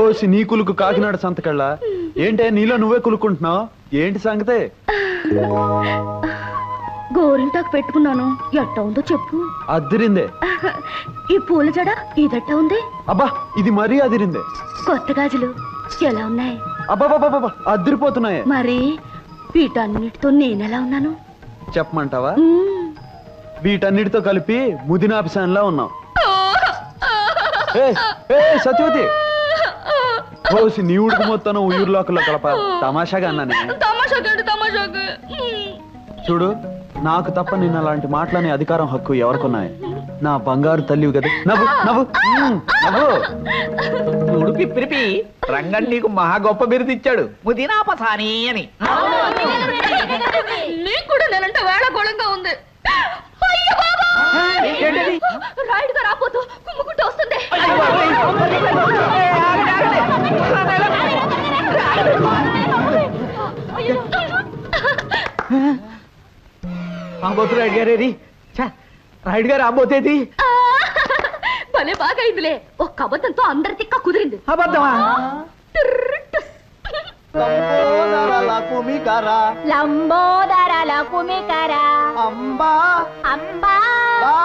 OC నీ కులుకు కాకినాడ సంతకళ్ళ? ఏంటే నీలో నువ్వే కులుకుంటున్నావు ఏంటి సంగతే? గోరింటాకు పెట్టుకున్నాను. ఎట్ట ఉందో చెప్పు. అదిరిందే. ఈ పూల జడ ఇదట్ట ఉంది? అబ్బా ఇది మరీ అదిరిందే. కొత్త గాజులు ఎలా ఉన్నాయి? అబ్బాబాబాబా అదిరిపోతున్నాయే. మరి వీటన్నిటితో నేనెలా ఉన్నాను? చెప్పమంటావా. వీటన్నిటితో కలిపి ముదినాభిసాన్లా ఉన్నాం ఏయ్, ఏయ్, సత్యవతి. ఓసి నీ ఉడుకు మొత్తం ఊర్లోకల్లో కలప. తమాషాగా అన్నానే. చూడు నాకు తప్ప నిన్న అలాంటి మాటలనే అధికారం హక్కు ఎవరికున్నాయి? నా బంగారు తల్లివి కదా. నవ్వు నవ్వు. మ్మ్, నవ్వు. చూడు పిప్పిరిపి రంగన్ నీకు మహా గొప్ప బిరుదు ఇచ్చాడు. ముదినాపసాని అని. నీకు కూడా నేనంటే వేళకోళంగా ఉంది. అయ్య బాబా! ఏంటది? రాయుడుగా రాపోతూ కుమ్ముకుంటూ వస్తుంది రాబోతు రాయుడు గారేది రాయుడు గారు రాబోతేది ఆ! భలే బాగా అయిందిలే ఒక్క అబద్ధంతో అందరి తిక్క కుదిరింది అబద్ధమా టిర్రిట్టుస్. లంబోదరల కుమికర అంబా. అంబా. బా.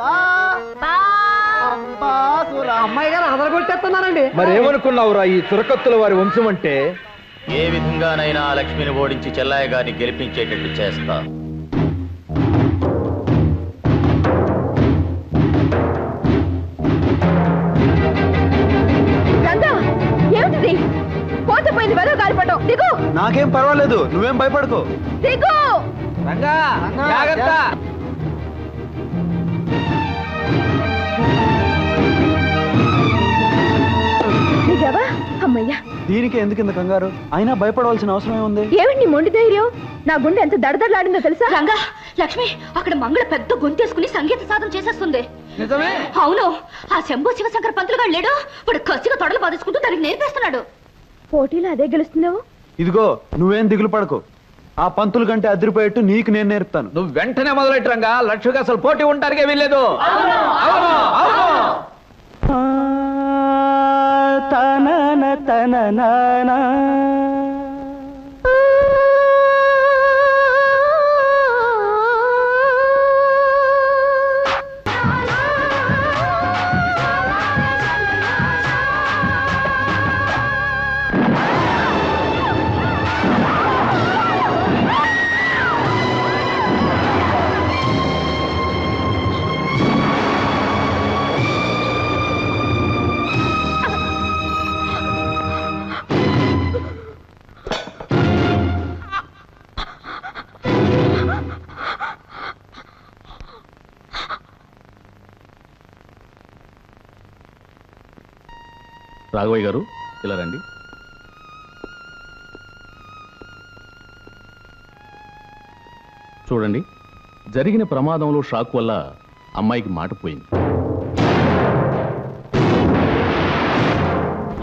బా. అమ్మాయి గారు అదరగొట్టేస్తున్నారండి మరేమనుకున్నావురా ఈ చురకత్తుల వారి వంశం అంటే ఏ విధంగానైనా లక్ష్మిని ఓడించి చెల్లాయ గారిని గెలిపించేటట్టు చేస్తా. పర్వాలేదు నువ్వేం భయపడకు. దిగు! రంగా జాగ్రత్త. దిగావా? అమ్మయ్యా. దీనికి ఎందుకు ఇంత కంగారు? అయినా భయపడవలసిన అవసరం ఏముంది ఏమిటి నీ మొండి ధైర్యం? నా గుండె ఎంత దడదడలాడిందో తెలుసా? రంగా లక్ష్మి అక్కడ మంగళ పెద్ద గొంతేసుకుని సంగీత సాధన చేసేస్తుంది. నిజమే? అవును ఆ శంభు శివశంకర పంతులు గారు లేడు. వాడు కసిగా తొడలు బాధేసుకుంటూ దానికి నేర్పేస్తున్నాడు. పోటీలో అదే గెలుస్తున్నావు ఇదిగో నువ్వేం దిగులు పడకు. ఆ పంతులు కంటే అదిరిపోయేట్టు నీకు నేను నేర్పుతాను. నువ్వు వెంటనే మొదలెట్టు రంగా లక్ష్మికి అసలు పోటీ ఉంటారుగా వీల్లేదు. అవును అవును. రాఘవయ్య గారు ఇలా రండి. చూడండి జరిగిన ప్రమాదంలో షాక్ వల్ల అమ్మాయికి మాట పోయింది.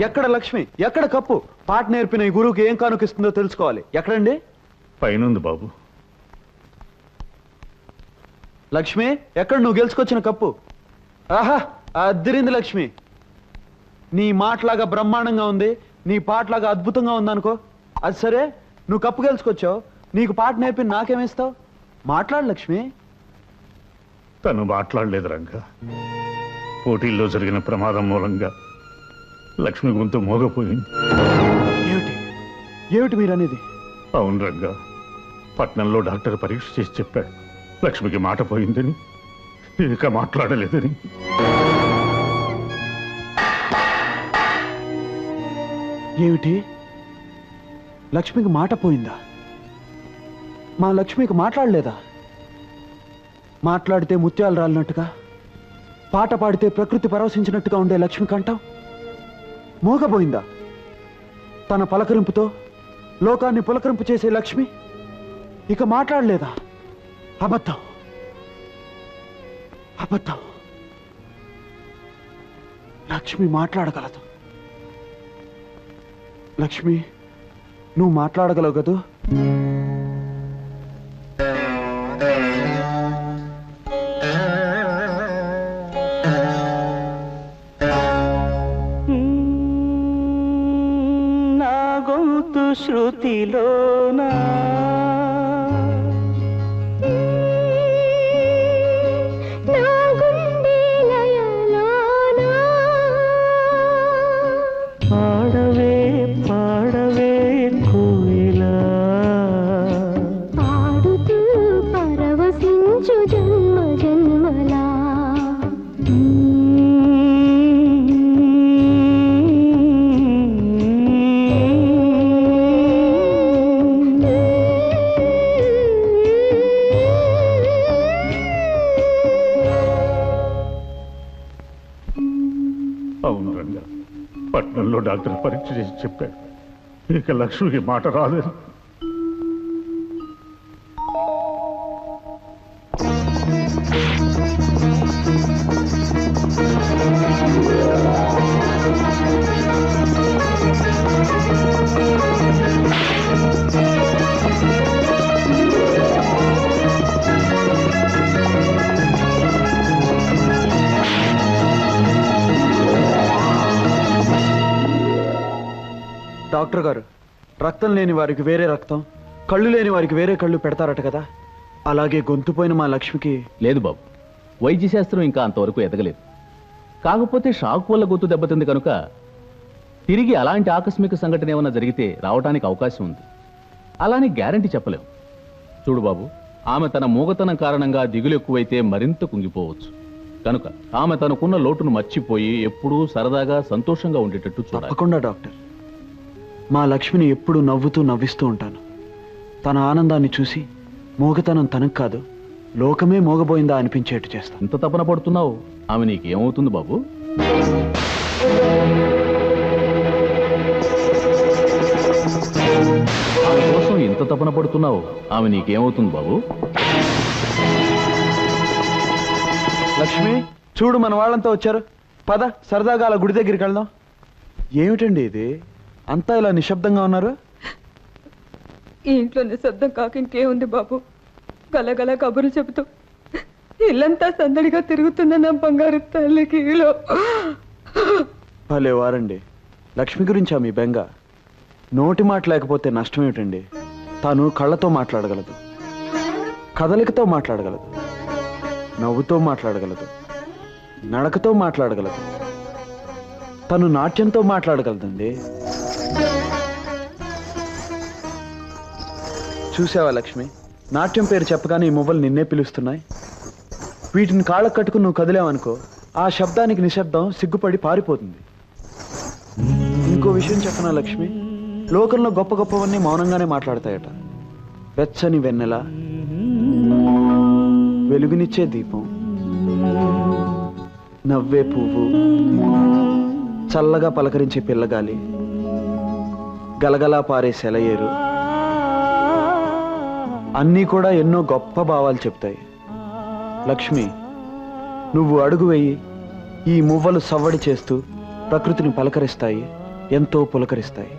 ఎక్కడ లక్ష్మి? ఎక్కడ కప్పు? పాట నేర్పిన ఈ గురువుకి ఏం కానుకిస్తుందో తెలుసుకోవాలి. ఎక్కడండి? పైనుంది బాబు. లక్ష్మి ఎక్కడ నువ్వు గెలుచుకొచ్చిన కప్పు? ఆహా అద్దరింది లక్ష్మి. నీ మాటలాగా బ్రహ్మాండంగా ఉంది నీ పాటలాగా అద్భుతంగా ఉందనుకో. అది సరే నువ్వు కప్పు గెలుచుకొచ్చావు నీకు పాట నేర్పి నాకేమిస్తావు? మాట్లాడు లక్ష్మి. తను మాట్లాడలేదు రంగా. పోటీల్లో జరిగిన ప్రమాదం మూలంగా లక్ష్మి గొంతు మోగపోయింది. ఏమిటి? ఏమిటి మీరనేది? అవును రంగా పట్నంలో డాక్టర్ పరీక్ష చేసి చెప్పాడు. లక్ష్మికి మాట పోయిందని ఇక మాట్లాడలేదని. ఏమిటి? లక్ష్మికి మాట పోయిందా? మా లక్ష్మికి మాట్లాడలేదా? మాట్లాడితే ముత్యాలు రాలినట్టుగా పాట పాడితే ప్రకృతి పరవశించినట్టుగా ఉండే లక్ష్మి కంఠం మోగబోయిందా? తన పలకరింపుతో లోకాన్ని పులకరింపు చేసే లక్ష్మి ఇక మాట్లాడలేదా? అబద్ధం. అబద్ధం. లక్ష్మి మాట్లాడగలదు. లక్ష్మి నువ్వు మాట్లాడగలవు కదూ? పరవశించు జన్మ జన్మలా. అవును రంగా పట్నంలో డాక్టర్ పరీక్ష చేసి చెప్పాడు. ఇక లక్ష్మికి మాట రాలేదు. డాక్టర్ గారు. రక్తం లేని వారికి వేరే రక్తం కళ్ళు లేని వారికి వేరే కళ్ళు పెడతారట కదా. అలాగే గొంతుపోయిన మా లక్ష్మికి లేదు బాబు. వైద్య శాస్త్రం ఇంకా అంతవరకు ఎదగలేదు. కాకపోతే షాక్ వల్ల గొంతు దెబ్బతింది కనుక తిరిగి అలాంటి ఆకస్మిక సంఘటన ఏమైనా జరిగితే రావడానికి అవకాశం ఉంది. అలానే గ్యారంటీ చెప్పలేం. చూడు బాబు ఆమె తన మూగతనం కారణంగా దిగులు ఎక్కువైతే మరింత కుంగిపోవచ్చు. కనుక ఆమె తనకున్న లోటును మర్చిపోయి ఎప్పుడూ సరదాగా సంతోషంగా ఉండేటట్టు చూడాలి. తప్పకుండా డాక్టర్. మా లక్ష్మిని ఎప్పుడు నవ్వుతూ నవ్విస్తూ ఉంటాను. తన ఆనందాన్ని చూసి మోగతనం తనకు కాదు లోకమే మోగబోయిందా అనిపించేట్టు చేస్తాను. ఇంత తపన పడుతున్నావు? ఆమె నీకేమవుతుంది బాబు? ఆమె కోసం ఇంత తపన పడుతున్నావు? ఆమె నీకేమవుతుంది బాబు? లక్ష్మి చూడు మన వాళ్ళంతా వచ్చారు. పద సరదాగా అలా గుడి దగ్గరికి వెళ్దాం. ఏమిటండి ఇది? అంతా ఇలా నిశ్శబ్దంగా ఉన్నారు? ఈ ఇంట్లో నిశ్శబ్దం కాక ఇంకేముంది బాబు? గలగల కబుర్లు చెబుతూ ఇల్లంతా సందడిగా తిరుగుతున్న నా బంగారు తల్లికి. భలే వారండి. లక్ష్మి గురించా మీ బెంగ? నోటి మాట లేకపోతే నష్టం ఏమిటండి తాను కళ్ళతో మాట్లాడగలదు. కదలికతో మాట్లాడగలదు. నవ్వుతో మాట్లాడగలదు. నడకతో మాట్లాడగలదు. తను నాట్యంతో మాట్లాడగలదండి. చూసావా లక్ష్మి? నాట్యం పేరు చెప్పగానే ఈ మువ్వలు నిన్నే పిలుస్తున్నాయి. వీటిని కాళ్ళకు కట్టుకుని నువ్వు కదిలేవనుకో ఆ శబ్దానికి నిశ్శబ్దం సిగ్గుపడి పారిపోతుంది. ఇంకో విషయం చెప్పనా లక్ష్మి? లోకంలో గొప్ప గొప్పవన్నీ మౌనంగానే మాట్లాడతాయట. వెచ్చని వెన్నెల వెలుగునిచ్చే దీపం నవ్వే పువ్వు చల్లగా పలకరించే పిల్లగాలి గలగలా పారే సెలయేరు. అన్నీ కూడా ఎన్నో గొప్ప భావాలు చెప్తాయి. లక్ష్మి నువ్వు అడుగు వేయి ఈ మువ్వలు సవ్వడి చేస్తూ ప్రకృతిని పలకరిస్తాయి ఎంతో పులకరిస్తాయి.